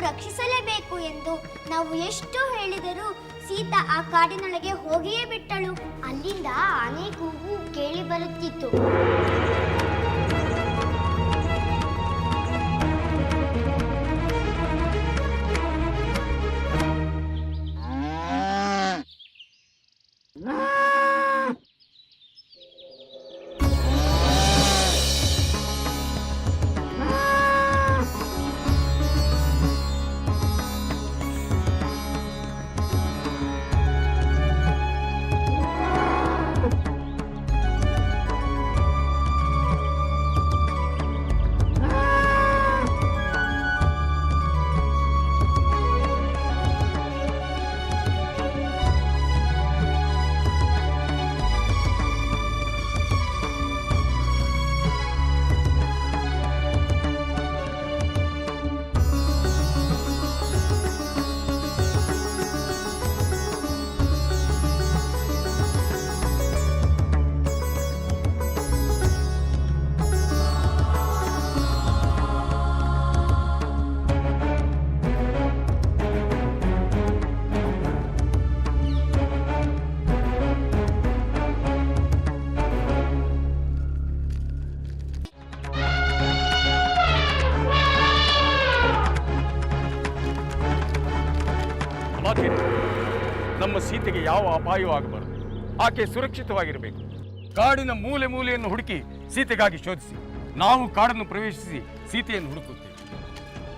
ರಕ್ಷಿಸಲೇಬೇಕು ಎಂದು ನಾವು ಎಷ್ಟು ಹೇಳಿದರೂ ಸೀತಾ ಆ ಕಾಡಿನೊಳಗೆ ಹೋಗಿಯೇ ಬಿಟ್ಟಳು. ಅಲ್ಲಿಂದ ಆನೆ ಕೂಗು ಕೇಳಿ ಬರುತ್ತಿತ್ತು. ಯಾವ ಅಪಾಯವೂ ಆಗಬಾರದು ಆಕೆ ಸುರಕ್ಷಿತವಾಗಿರಬೇಕು. ಕಾಡಿನ ಮೂಲೆ ಮೂಲೆಯನ್ನು ಹುಡುಕಿ ಸೀತೆಗಾಗಿ ಶೋಧಿಸಿ, ನಾವು ಕಾಡನ್ನು ಪ್ರವೇಶಿಸಿ ಸೀತೆಯನ್ನು ಹುಡುಕುತ್ತೇವೆ.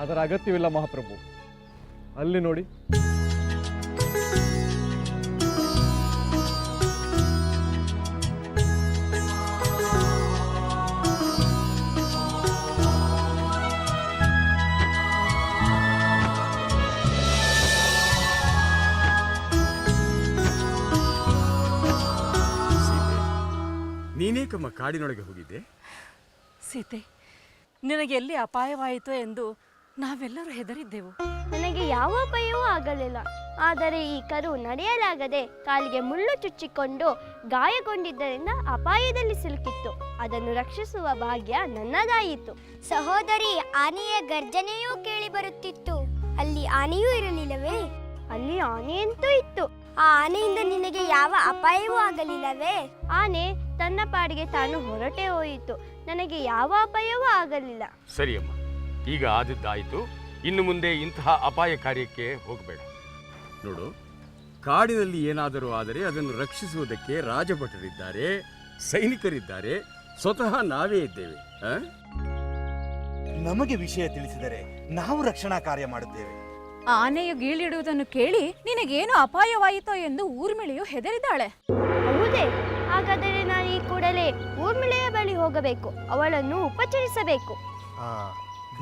ಅದರ ಅಗತ್ಯವಿಲ್ಲ ಮಹಾಪ್ರಭು. ಅಲ್ಲಿ ನೋಡಿ. ನೀನೇಕಮ್ಮ ಕಾಡಿನೊಳಗೆ ಹೋಗಿದ್ದೆ. ಸೀತೆ ನಿನಗೆ ಎಲ್ಲಿ ಅಪಾಯವಾಯಿತು ಎಂದು ನಾವೆಲ್ಲರೂ ಹೆದರಿದ್ದೆವು. ನನಗೆ ಯಾವ ಅಪಾಯವೂ ಆಗಲಿಲ್ಲ. ಆದರೆ ಈ ಕರು ನಡೆಯಲಾಗದೆ ಕಾಲಿಗೆ ಮುಳ್ಳು ಚುಚ್ಚಿಕೊಂಡು ಗಾಯಗೊಂಡಿದ್ದರಿಂದ ಅಪಾಯದಲ್ಲಿ ಸಿಲುಕಿತ್ತು. ಅದನ್ನು ರಕ್ಷಿಸುವ ಭಾಗ್ಯ ನನ್ನದಾಯಿತು. ಸಹೋದರಿ ಆನೆಯ ಗರ್ಜನೆಯೂ ಕೇಳಿ ಬರುತ್ತಿತ್ತು ಅಲ್ಲಿ ಆನೆಯೂ ಇರಲಿಲ್ಲವೇ? ಅಲ್ಲಿ ಆನೆಯಂತೂ ಇತ್ತು. ಆ ಆನೆಯಿಂದ ನಿನಗೆ ಯಾವ ಅಪಾಯವೂ ಆಗಲಿಲ್ಲವೇ? ಆನೆ ತನ್ನ ಪಾಡಿಗೆ ತಾನು ಹೊರಟೆ ಹೋಯಿತು. ನನಗೆ ಯಾವ ಅಪಾಯವೂ ಆಗಲಿಲ್ಲ. ಸರಿಯಮ್ಮ ಈಗ ಆದದ್ದಾಯಿತು. ಇನ್ನು ಮುಂದೆ ಇಂತಹ ಅಪಾಯ ಕಾರ್ಯಕ್ಕೆ ಹೋಗಬೇಡ. ನೋಡು ಕಾಡಿನಲ್ಲಿ ಏನಾದರೂ ಆದರೆ ಅದನ್ನು ರಕ್ಷಿಸುವುದಕ್ಕೆ ರಾಜಭಟರಿದ್ದಾರೆ ಸೈನಿಕರಿದ್ದಾರೆ ಸ್ವತಃ ನಾವೇ ಇದ್ದೇವೆ ಆ? ನಮಗೆ ವಿಷಯ ತಿಳಿಸಿದರೆ ನಾವು ರಕ್ಷಣಾ ಕಾರ್ಯ ಮಾಡುತ್ತೇವೆ. ಆನೆಯು ಗೀಳಿಡುವುದನ್ನು ಕೇಳಿ ನಿನಗೇನು ಅಪಾಯವಾಯಿತೋ ಎಂದು ಊರ್ಮಿಳಿಯು ಹೆದರಿದಾಳೆ. ಹೌದೇ. ಹಾಗಾದರೆ ನಾನು ಈ ಕೂಡಲೇ ಊರ್ಮಿಳೆಯ ಬಳಿ ಹೋಗಬೇಕು. ಅವಳನ್ನು ಉಪಚರಿಸಬೇಕು.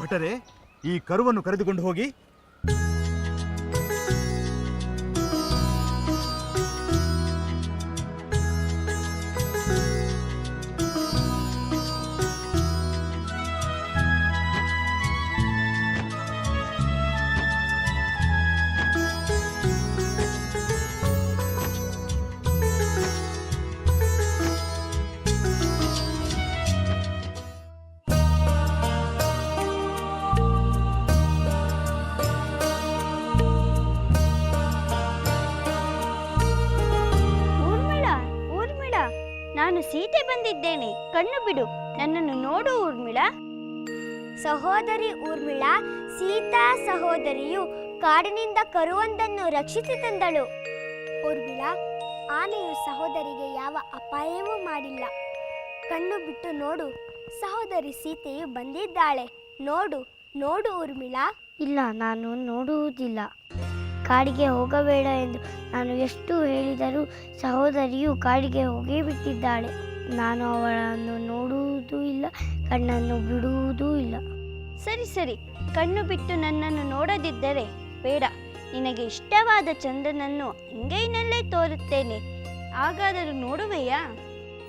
ಭಟರೇ ಈ ಕರುವನ್ನು ಕರೆದುಕೊಂಡು ಹೋಗಿ ಕಣ್ಣು ಬಿಡು. ನನ್ನನ್ನು ನೋಡು ಊರ್ಮಿಳ. ಸಹೋದರಿ ಊರ್ಮಿಳ, ಸೀತಾ ಸಹೋದರಿಯು ಕಾಡಿನಿಂದ ಕರುವೊಂದನ್ನು ರಕ್ಷಿಸಿ ತಂದಳು. ಊರ್ಮಿಳ, ಆನೆಯು ಸಹೋದರಿಗೆ ಯಾವ ಅಪಾಯವೂ ಮಾಡಿಲ್ಲ. ಕಣ್ಣು ಬಿಟ್ಟು ನೋಡು. ಸಹೋದರಿ ಸೀತೆಯು ಬಂದಿದ್ದಾಳೆ. ನೋಡು ನೋಡು ಊರ್ಮಿಳ. ಇಲ್ಲ, ನಾನು ನೋಡುವುದಿಲ್ಲ. ಕಾಡಿಗೆ ಹೋಗಬೇಡ ಎಂದು ನಾನು ಎಷ್ಟು ಹೇಳಿದರೂ ಸಹೋದರಿಯು ಕಾಡಿಗೆ ಹೋಗೇ ಬಿಟ್ಟಿದ್ದಾಳೆ. ನಾನು ಅವಳನ್ನು ನೋಡುವುದೂ ಇಲ್ಲ ಕಣ್ಣನ್ನು ಬಿಡುವುದೂ ಇಲ್ಲ. ಸರಿ ಸರಿ ಕಣ್ಣು ಬಿಟ್ಟು ನನ್ನನ್ನು ನೋಡದಿದ್ದರೆ ಬೇಡ. ನಿನಗೆ ಇಷ್ಟವಾದ ಚಂದನನ್ನು ಅಂಗೈನಲ್ಲೇ ತೋರುತ್ತೇನೆ. ಹಾಗಾದರೂ ನೋಡುವೆಯಾ?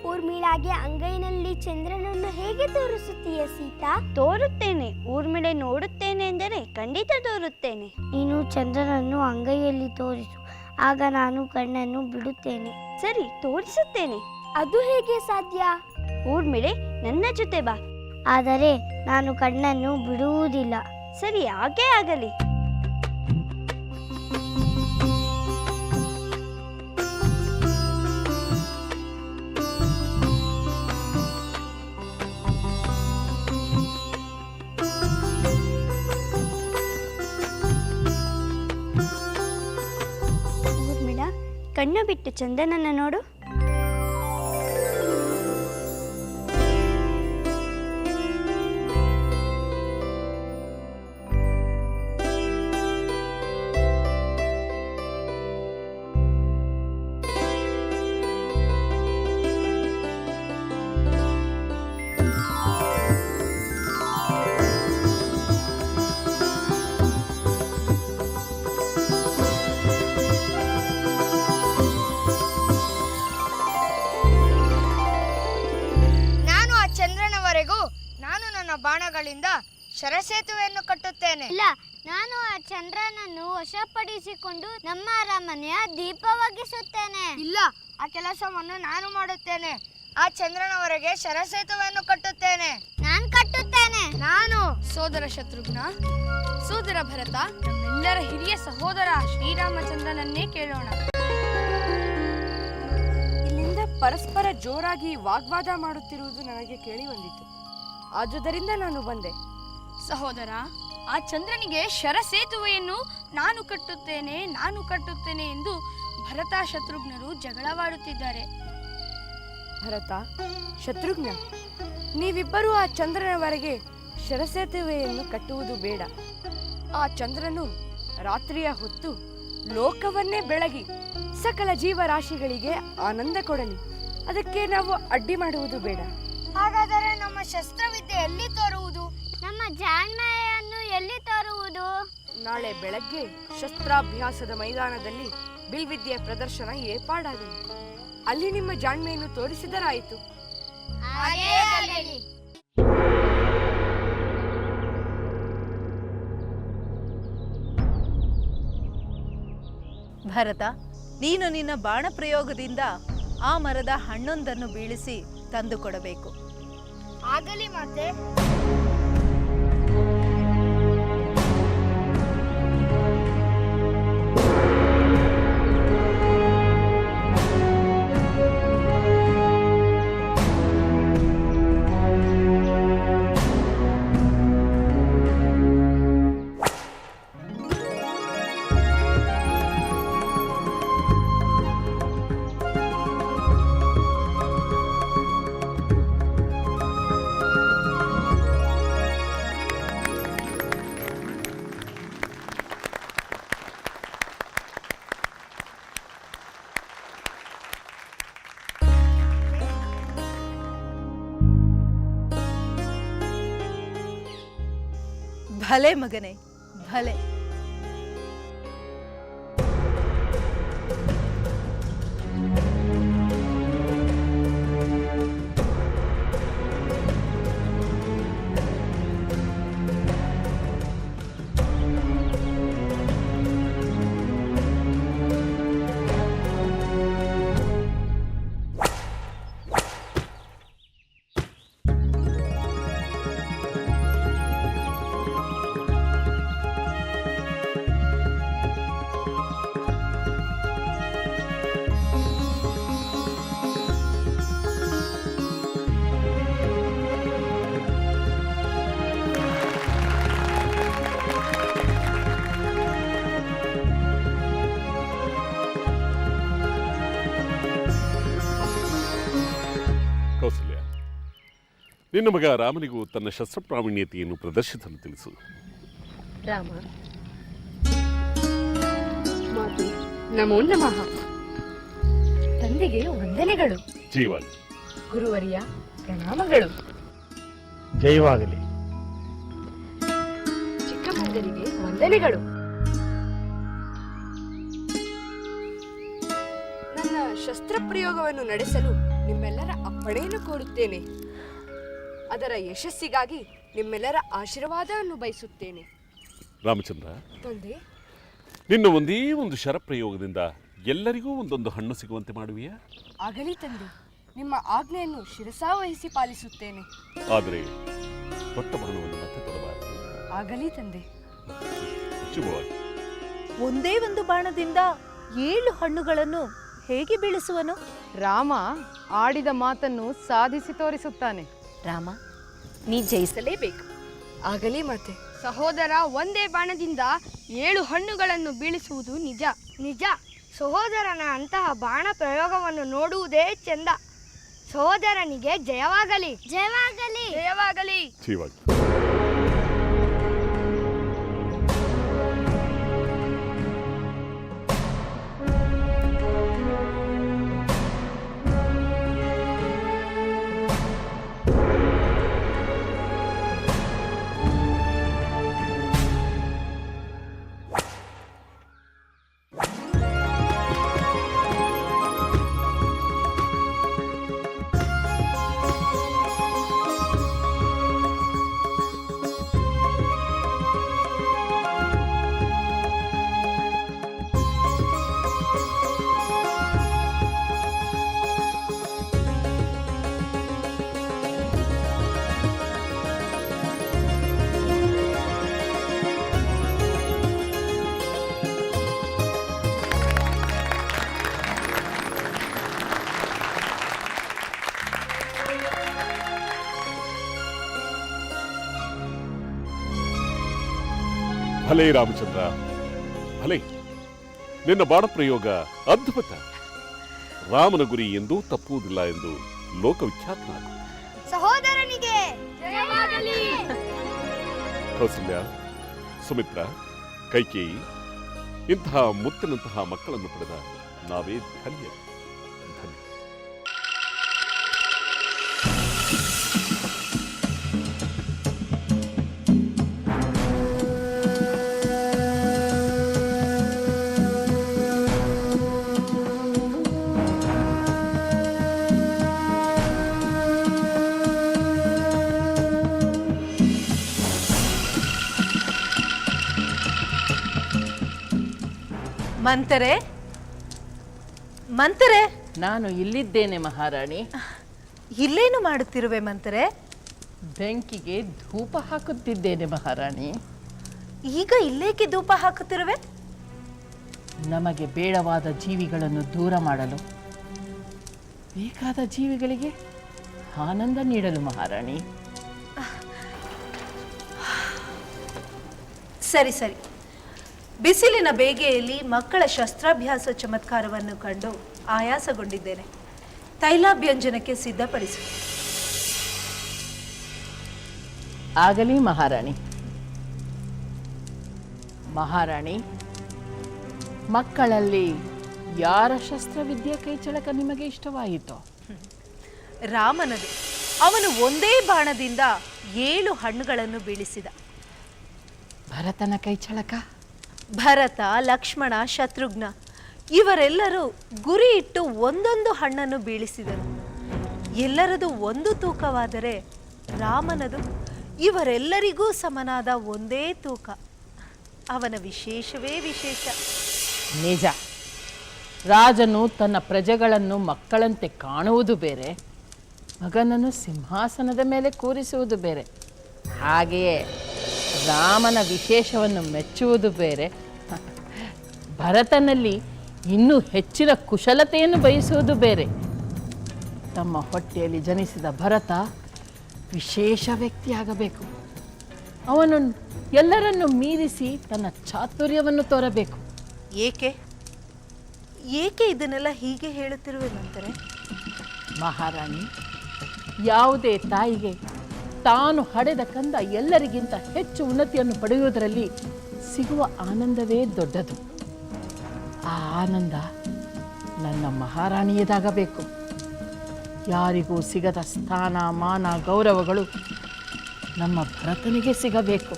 ಊರ್ಮಿಳಾಗೆ ಅಂಗೈನಲ್ಲಿ ಚಂದ್ರನನ್ನು ಹೇಗೆ ತೋರಿಸುತ್ತೀಯ ಸೀತಾ? ತೋರುತ್ತೇನೆ. ಊರ್ಮಿಳೆ ನೋಡುತ್ತೇನೆ ಎಂದರೆ ಖಂಡಿತ ತೋರುತ್ತೇನೆ. ನೀನು ಚಂದ್ರನನ್ನು ಅಂಗೈಯಲ್ಲಿ ತೋರಿಸು. ಆಗ ನಾನು ಕಣ್ಣನ್ನು ಬಿಡುತ್ತೇನೆ. ಸರಿ ತೋರಿಸುತ್ತೇನೆ. ಅದು ಹೇಗೆ ಸಾಧ್ಯ? ಊರ್ಮಿಳೆ ನನ್ನ ಜೊತೆ ಬಾ. ಆದರೆ ನಾನು ಕಣ್ಣನ್ನು ಬಿಡುವುದಿಲ್ಲ. ಸರಿ ಹಾಗೇ ಆಗಲಿ. ಊರ್ಮಿಳ ಕಣ್ಣು ಬಿಟ್ಟು ಚಂದನನ್ನ ನೋಡು. ಶರಸೇತುವೆಯನ್ನು ಕಟ್ಟುತ್ತೇನೆ. ಇಲ್ಲ ನಾನು ಆ ಚಂದ್ರನನ್ನು ವಶಪಡಿಸಿಕೊಂಡು ನಮ್ಮ ಅರಮನೆಯ ದೀಪವಾಗಿಸುತ್ತೇನೆ ಇಲ್ಲ ಆ ಕೆಲಸವನ್ನು ನಾನು ಮಾಡುತ್ತೇನೆ. ಆ ಚಂದ್ರನವರೆಗೆ ಶರಸೇತುವೆಯನ್ನು ಕಟ್ಟುತ್ತೇನೆ. ನಾನು ಕಟ್ಟುತ್ತೇನೆ. ನಾನು. ಸೋದರ ಶತ್ರುಘ್ನ ಸೋದರ ಭರತ ನಮ್ಮೆಲ್ಲರ ಹಿರಿಯ ಸಹೋದರ ಶ್ರೀರಾಮಚಂದ್ರನನ್ನೇ ಕೇಳೋಣ. ಇಲ್ಲಿಂದ ಪರಸ್ಪರ ಜೋರಾಗಿ ವಾಗ್ವಾದ ಮಾಡುತ್ತಿರುವುದು ನನಗೆ ಕೇಳಿ ಬಂದಿತು. ಆದುದರಿಂದ ನಾನು ಬಂದೆ. ಸಹೋದರ ಆ ಚಂದ್ರನಿಗೆ ಶರಸೇತುವೆಯನ್ನು ನಾನು ಕಟ್ಟುತ್ತೇನೆ ನಾನು ಕಟ್ಟುತ್ತೇನೆ ಎಂದು ಭರತ ಶತ್ರುಘ್ನರು ಜಗಳವಾಡುತ್ತಿದ್ದಾರೆ. ಭರತ ಶತ್ರುಘ್ನ ನೀವಿಬ್ಬರೂ ಆ ಚಂದ್ರನವರೆಗೆ ಶರಸೇತುವೆಯನ್ನು ಕಟ್ಟುವುದು ಬೇಡ. ಆ ಚಂದ್ರನು ರಾತ್ರಿಯ ಹೊತ್ತು ಲೋಕವನ್ನೇ ಬೆಳಗಿ ಸಕಲ ಜೀವರಾಶಿಗಳಿಗೆ ಆನಂದ ಕೊಡಲಿ. ಅದಕ್ಕೆ ನಾವು ಅಡ್ಡಿ ಮಾಡುವುದು ಬೇಡ. ಹಾಗಾದರೆ ನಮ್ಮ ಶಸ್ತ್ರವಿದ್ಯೆ ಎಲ್ಲಿ ತೋರುವುದು? ಜಾಣ್ಮೆಯನ್ನು ಎಲ್ಲಿ ತರುವುದು? ನಾಳೆ ಬೆಳಗ್ಗೆ ಶಸ್ತ್ರಾಭ್ಯಾಸದ ಮೈದಾನದಲ್ಲಿ ಬಿಲ್ವಿದ್ಯೆಯ ಪ್ರದರ್ಶನ ಏರ್ಪಾಡಾಗಲಿ. ಅಲ್ಲಿ ನಿಮ್ಮ ಜಾಣ್ಮೆಯನ್ನು ತೋರಿಸಿದರಾಯಿತು. ಭರತ ನೀನು ನಿನ್ನ ಬಾಣ ಪ್ರಯೋಗದಿಂದ ಆ ಮರದ ಹಣ್ಣೊಂದನ್ನು ಬೀಳಿಸಿ ತಂದು ಕೊಡಬೇಕು ಆಗಲಿ ಮಾತೆ. ಭಲೆ ಮಗನೇ ಭಲೆ. ನಿನ್ನ ಮಗ ರಾಮನಿಗೂ ತನ್ನ ಶಸ್ತ್ರಪ್ರಾವೀಣ್ಯತೆಯನ್ನು ಪ್ರದರ್ಶಿಸಲು ತಿಳಿಸು. ರಾಮ. ಮಾತೆ. ನಮೋ ನಮಃ. ತಂದೆಗೆ ವಂದನೆಗಳು. ಜೈವಾಗಲಿ ಗುರುವರಿಯ ಪ್ರಣಾಮಗಳು. ಜೈವಾಗಲಿ ಚಿಕ್ಕಮ್ಮಂದರಿಗೆ ವಂದನೆಗಳು. ನನ್ನ ಶಸ್ತ್ರಪ್ರಯೋಗವನ್ನು ನಡೆಸಲು ನಿಮ್ಮೆಲ್ಲರ ಅಪ್ಪಣೆಯನ್ನು ಕೋರುತ್ತೇನೆ. ಅದರ ಯಶಸ್ಸಿಗಾಗಿ ನಿಮ್ಮೆಲ್ಲರ ಆಶೀರ್ವಾದವನ್ನು ಬಯಸುತ್ತೇನೆ ರಾಮಚಂದ್ರ ತಂದೆ. ನಿನ್ನ ಒಂದೇ ಒಂದು ಶರಪ್ರಯೋಗದಿಂದ ಎಲ್ಲರಿಗೂ ಒಂದೊಂದು ಹಣ್ಣು ಸಿಗುವಂತೆ ಮಾಡುವಿಯಾ? ಆಗಲಿ ತಂದೆ ನಿಮ್ಮ ಆಜ್ಞೆಯನ್ನು ಶಿರಸಾವಹಿಸಿ ಪಾಲಿಸುತ್ತೇನೆ. ಆದರೆ ದೊಡ್ಡ ಬಾಣವನ್ನು ಮತ್ತೆ ತೊಡಬಾರದು. ಆಗಲಿ ತಂದೆ. ಶುಭವಾಗಿ. ಒಂದೇ ಒಂದು ಬಾಣದಿಂದ ಏಳು ಹಣ್ಣುಗಳನ್ನು ಹೇಗೆ ಬೀಳಿಸುವನು? ರಾಮ ಆಡಿದ ಮಾತನ್ನು ಸಾಧಿಸಿ ತೋರಿಸುತ್ತಾನೆ. ರಾಮ ನೀ ಜಯಿಸಲೇಬೇಕು. ಆಗಲಿ ಮತ್ತೆ ಸಹೋದರ ಒಂದೇ ಬಾಣದಿಂದ ಏಳು ಹಣ್ಣುಗಳನ್ನು ಬೀಳಿಸುವುದು ನಿಜ. ನಿಜ. ಸಹೋದರನ ಅಂತಹ ಬಾಣ ಪ್ರಯೋಗವನ್ನು ನೋಡುವುದೇ ಚೆಂದ. ಸಹೋದರನಿಗೆ ಜಯವಾಗಲಿ. ಜಯವಾಗಲಿ. ಜಯವಾಗಲಿ. ಭಲೇ ರಾಮಚಂದ್ರ. ಭಲೇ ನಿನ್ನ ಬಾಣ ಪ್ರಯೋಗ ಅದ್ಭುತ. ರಾಮನ ಗುರಿ ಎಂದು ತಪ್ಪುವುದಿಲ್ಲ ಎಂದು ಲೋಕವಿಖ್ಯಾತ ಸಹೋದರನಿಗೆ ಕೌಸಲ್ಯ ಸುಮಿತ್ರ ಕೈಕೇಯಿ ಇಂತಹ ಮುತ್ತಿನಂತಹ ಮಕ್ಕಳನ್ನು ಪಡೆದ ನಾವೇ ಧನ್ಯ ಮಂತರೆ? ಮಂತರೆ? ನಾನು ಇಲ್ಲಿದ್ದೇನೆ ಮಹಾರಾಣಿ. ಇಲ್ಲೇನು ಮಾಡುತ್ತಿರುವೆ ಮಂತರೆ? ಬೆಂಕಿಗೆ ಧೂಪ ಹಾಕುತ್ತಿದ್ದೇನೆ ಮಹಾರಾಣಿ. ಈಗ ಇಲ್ಲೇಕೆ ಧೂಪ ಹಾಕುತ್ತಿರುವೆ? ನಮಗೆ ಬೇಡವಾದ ಜೀವಿಗಳನ್ನು ದೂರ ಮಾಡಲು ಬೇಕಾದ ಜೀವಿಗಳಿಗೆ ಆನಂದ ನೀಡಲು ಮಹಾರಾಣಿ. ಸರಿ ಸರಿ. ಬಿಸಿಲಿನ ಬೇಗೆಯಲ್ಲಿ ಮಕ್ಕಳ ಶಸ್ತ್ರಾಭ್ಯಾಸ ಚಮತ್ಕಾರವನ್ನು ಕಂಡು ಆಯಾಸಗೊಂಡಿದ್ದೇನೆ. ತೈಲಾಭ್ಯಂಜನಕ್ಕೆ ಸಿದ್ಧಪಡಿಸಿ. ಆಗಲಿ ಮಹಾರಾಣಿ. ಮಹಾರಾಣಿ ಮಕ್ಕಳಲ್ಲಿ ಯಾರ ಶಸ್ತ್ರವಿದ್ಯೆ ಕೈಚಳಕ ನಿಮಗೆ ಇಷ್ಟವಾಯಿತು? ರಾಮನದು. ಅವನು ಒಂದೇ ಬಾಣದಿಂದ ಏಳು ಹಣ್ಣುಗಳನ್ನು ಬೀಳಿಸಿದ. ಭರತನ ಕೈಚಳಕ ಭರತ, ಲಕ್ಷ್ಮಣ, ಶತ್ರುಘ್ನ ಇವರೆಲ್ಲರೂ ಗುರಿ ಇಟ್ಟು ಒಂದೊಂದು ಹಣ್ಣನ್ನು ಬೀಳಿಸಿದರು. ಎಲ್ಲರದು ಒಂದು ತೂಕವಾದರೆ ರಾಮನದು, ಇವರೆಲ್ಲರಿಗೂ ಸಮನಾದ ಒಂದೇ ತೂಕ. ಅವನ ವಿಶೇಷವೇ ವಿಶೇಷ. ನಿಜ. ರಾಜನು ತನ್ನ ಪ್ರಜೆಗಳನ್ನು ಮಕ್ಕಳಂತೆ ಕಾಣುವುದು ಬೇರೆ, ಮಗನನ್ನು ಸಿಂಹಾಸನದ ಮೇಲೆ ಕೂರಿಸುವುದು ಬೇರೆ. ಹಾಗೆಯೇ ರಾಮನ ವಿಶೇಷವನ್ನು ಮೆಚ್ಚುವುದು ಬೇರೆ. ಭರತನಲ್ಲಿ ಇನ್ನೂ ಹೆಚ್ಚಿನ ಕುಶಲತೆಯನ್ನು ಬಯಸುವುದು ಬೇರೆ. ತಮ್ಮ ಹೊಟ್ಟೆಯಲ್ಲಿ ಜನಿಸಿದ ಭರತ ವಿಶೇಷ ವ್ಯಕ್ತಿಯಾಗಬೇಕು. ಅವನು ಎಲ್ಲರನ್ನು ಮೀರಿಸಿ ತನ್ನ ಚಾತುರ್ಯವನ್ನು ತೋರಬೇಕು. ಏಕೆ? ಏಕೆ ಇದನ್ನೆಲ್ಲ ಹೀಗೆ ಹೇಳುತ್ತಿರುವೆ ನಂತರ? ಮಹಾರಾಣಿ ಯಾವುದೇ ತಾಯಿಗೆ ತಾನು ಹಡೆದ ಕಂದ ಎಲ್ಲರಿಗಿಂತ ಹೆಚ್ಚು ಉನ್ನತಿಯನ್ನು ಪಡೆಯುವುದರಲ್ಲಿ ಸಿಗುವ ಆನಂದವೇ ದೊಡ್ಡದು. ಆ ಆನಂದ ನನ್ನ ಮಹಾರಾಣಿಯದಾಗಬೇಕು. ಯಾರಿಗೂ ಸಿಗದ ಸ್ಥಾನ, ಮಾನ, ಗೌರವಗಳು ನಮ್ಮ ಭರತನಿಗೆ ಸಿಗಬೇಕು.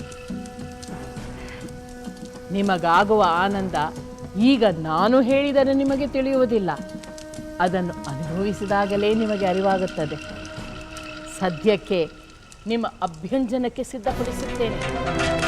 ನಿಮಗಾಗುವ ಆನಂದ ಈಗ ನಾನು ಹೇಳಿದರೆ ನಿಮಗೆ ತಿಳಿಯುವುದಿಲ್ಲ. ಅದನ್ನು ಅನುಭವಿಸಿದಾಗಲೇ ನಿಮಗೆ ಅರಿವಾಗುತ್ತದೆ. ಸದ್ಯಕ್ಕೆ ನಿಮ್ಮ ಅಭ್ಯಂಜನಕ್ಕೆ ಸಿದ್ಧಪಡಿಸುತ್ತೇನೆ.